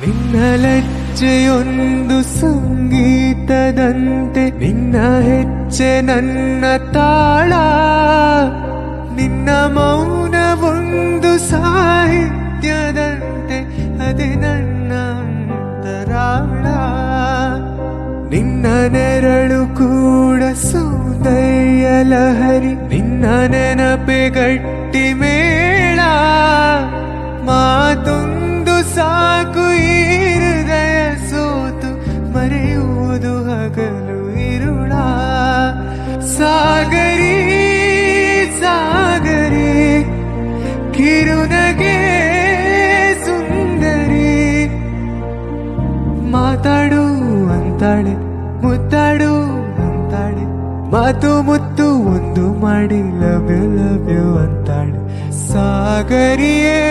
ನಿನ್ನ ಲಜ್ಜೆಯೊಂದು ಸಂಗೀತದಂತೆ ನಿನ್ನ ಹೆಜ್ಜೆ ನನ್ನ ತಾಳ. ನಿನ್ನ ಮೌನವೊಂದು ಸಾಹಿತ್ಯದಂತೆ ಅದೇ ನನ್ನ ಅಂತರಾಳ. ನಿನ್ನ ನೆರಳು ಕೂಡ ಸೌಂದರ್ಯ ಲಹರಿ, ನಿನ್ನ ನೆನಪೆ ಗಟ್ಟಿ ಮೇಳ ಮಾತೊಂದು ಸಾಕು ಮರೆಯುವುದು ಹಗಲು ಇರುಳ. ಸಾಗರಿ ಸಾಗರಿ, ಕಿರುನಗೆ ಸುಂದರಿ. ಮಾತಾಡು ಅಂತಾಳೆ, ಮುತ್ತಾಡು ಅಂತಾಳೆ. ಮಾತು ಮುತ್ತು ಒಂದು ಮಾಡಿ ಲಭ್ಯ ಲಭ್ಯ ಅಂತಾಳೆ. ಸಾಗರಿಯೇ.